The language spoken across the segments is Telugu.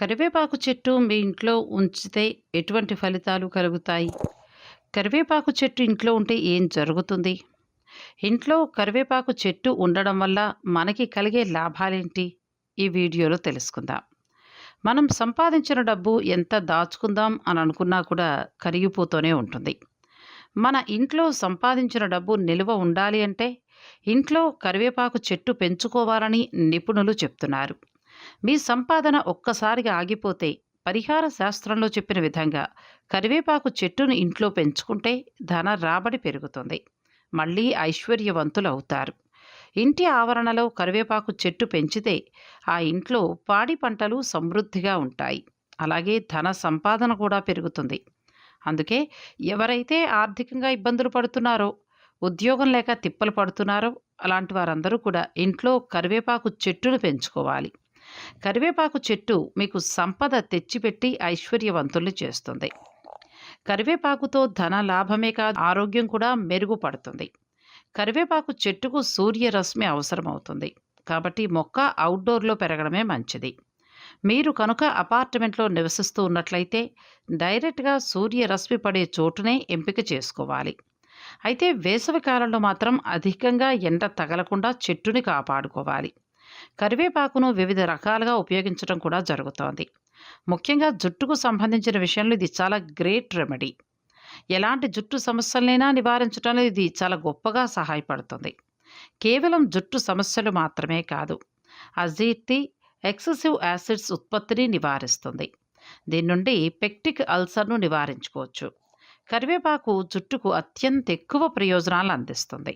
కరివేపాకు చెట్టు మీ ఇంట్లో ఉంచితే ఎటువంటి ఫలితాలు కలుగుతాయి? కరివేపాకు చెట్టు ఇంట్లో ఉంటే ఏం జరుగుతుంది? ఇంట్లో కరివేపాకు చెట్టు ఉండడం వల్ల మనకి కలిగే లాభాలేంటి? ఈ వీడియోలో తెలుసుకుందాం. మనం సంపాదించిన డబ్బు ఎంత దాచుకుందాం అని అనుకున్నా కూడా కరిగిపోతూనే ఉంటుంది. మన ఇంట్లో సంపాదించిన డబ్బు నిల్వ ఉండాలి అంటే ఇంట్లో కరివేపాకు చెట్టు పెంచుకోవాలని నిపుణులు చెప్తున్నారు. మీ సంపాదన ఒక్కసారిగా ఆగిపోతే పరిహార శాస్త్రంలో చెప్పిన విధంగా కరివేపాకు చెట్టును ఇంట్లో పెంచుకుంటే ధన రాబడి పెరుగుతుంది. మళ్ళీ ఐశ్వర్యవంతులు అవుతారు ఇంటి ఆవరణలో కరివేపాకు చెట్టు పెంచితే ఆ ఇంట్లో పాడి పంటలు సమృద్ధిగా ఉంటాయి. అలాగే ధన సంపాదన కూడా పెరుగుతుంది. అందుకే ఎవరైతే ఆర్థికంగా ఇబ్బందులు పడుతున్నారో ఉద్యోగం లేక తిప్పలు పడుతున్నారో అలాంటి వారందరూ కూడా ఇంట్లో కరివేపాకు చెట్టును పెంచుకోవాలి. కరివేపాకు చెట్టు మీకు సంపద తెచ్చిపెట్టి ఐశ్వర్యవంతుల్ని చేస్తుంది. కరివేపాకుతో ధన లాభమే కాదు ఆరోగ్యం కూడా మెరుగుపడుతుంది. కరివేపాకు చెట్టుకు సూర్యరశ్మి అవసరమవుతుంది. కాబట్టి మొక్క అవుట్డోర్లో పెరగడమే మంచిది. మీరు కనుక అపార్ట్మెంట్లో నివసిస్తూ ఉన్నట్లయితే డైరెక్ట్గా సూర్యరశ్మి పడే చోటునే ఎంపిక చేసుకోవాలి. అయితే వేసవి కాలంలో మాత్రం అధికంగా ఎండ తగలకుండా చెట్టుని కాపాడుకోవాలి. కరివేపాకును వివిధ రకాలుగా ఉపయోగించడం కూడా జరుగుతోంది. ముఖ్యంగా జుట్టుకు సంబంధించిన విషయంలో ఇది చాలా గ్రేట్ రెమెడీ. ఎలాంటి జుట్టు సమస్యలనైనా నివారించడంలో ఇది చాలా గొప్పగా సహాయపడుతుంది. కేవలం జుట్టు సమస్యలు మాత్రమే కాదు అజీర్తి ఎక్సెసివ్ యాసిడ్స్ ఉత్పత్తిని నివారిస్తుంది. దీని నుండి పెక్టిక్ అల్సర్ను నివారించుకోవచ్చు. కరివేపాకు జుట్టుకు అత్యంత ఎక్కువ ప్రయోజనాలు అందిస్తుంది.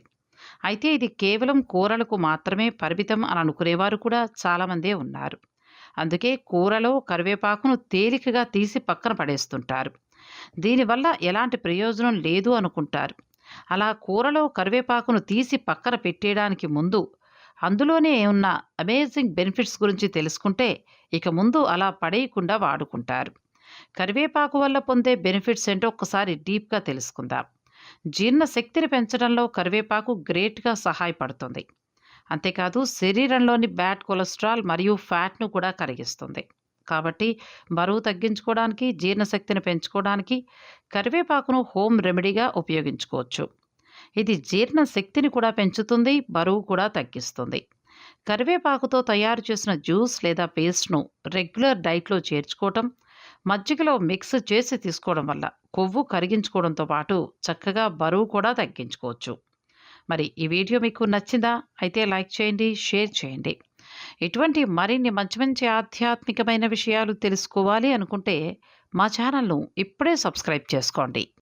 అయితే ఇది కేవలం కూరలకు మాత్రమే పరిమితం అని అనుకునేవారు కూడా చాలామందే ఉన్నారు. అందుకే కూరలో కరివేపాకును తేలికగా తీసి పక్కన పడేస్తుంటారు. దీనివల్ల ఎలాంటి ప్రయోజనం లేదు అనుకుంటారు. అలా కూరలో కరివేపాకును తీసి పక్కన పెట్టేయడానికి ముందు అందులోనే ఉన్న అమేజింగ్ బెనిఫిట్స్ గురించి తెలుసుకుంటే ఇక ముందు అలా పడేయకుండా వాడుకుంటారు. కరివేపాకు వల్ల పొందే బెనిఫిట్స్ ఏంటో ఒక్కసారి డీప్గా తెలుసుకుందాం. జీర్ణశక్తిని పెంచడంలో కరివేపాకు గ్రేట్గా సహాయపడుతుంది. అంతేకాదు శరీరంలోని బ్యాడ్ కొలెస్ట్రాల్ మరియు ఫ్యాట్ను కూడా కరిగిస్తుంది. కాబట్టి బరువు తగ్గించుకోవడానికి జీర్ణశక్తిని పెంచుకోవడానికి కరివేపాకును హోమ్ రెమెడీగా ఉపయోగించుకోవచ్చు. ఇది జీర్ణశక్తిని కూడా పెంచుతుంది బరువు కూడా తగ్గిస్తుంది. కరివేపాకుతో తయారు చేసిన జ్యూస్ లేదా పేస్ట్ను రెగ్యులర్ డైట్లో చేర్చుకోవటం మజ్జిగలో మిక్స్ చేసి తీసుకోవడం వల్ల కొవ్వు కరిగించుకోవడంతో పాటు చక్కగా బరువు కూడా తగ్గించుకోవచ్చు. మరి ఈ వీడియో మీకు నచ్చిందా? అయితే లైక్ చేయండి షేర్ చేయండి. ఇటువంటి మరిన్ని మంచి మంచి ఆధ్యాత్మికమైన విషయాలు తెలుసుకోవాలి అనుకుంటే మా ఛానల్ను ఇప్పుడే సబ్స్క్రైబ్ చేసుకోండి.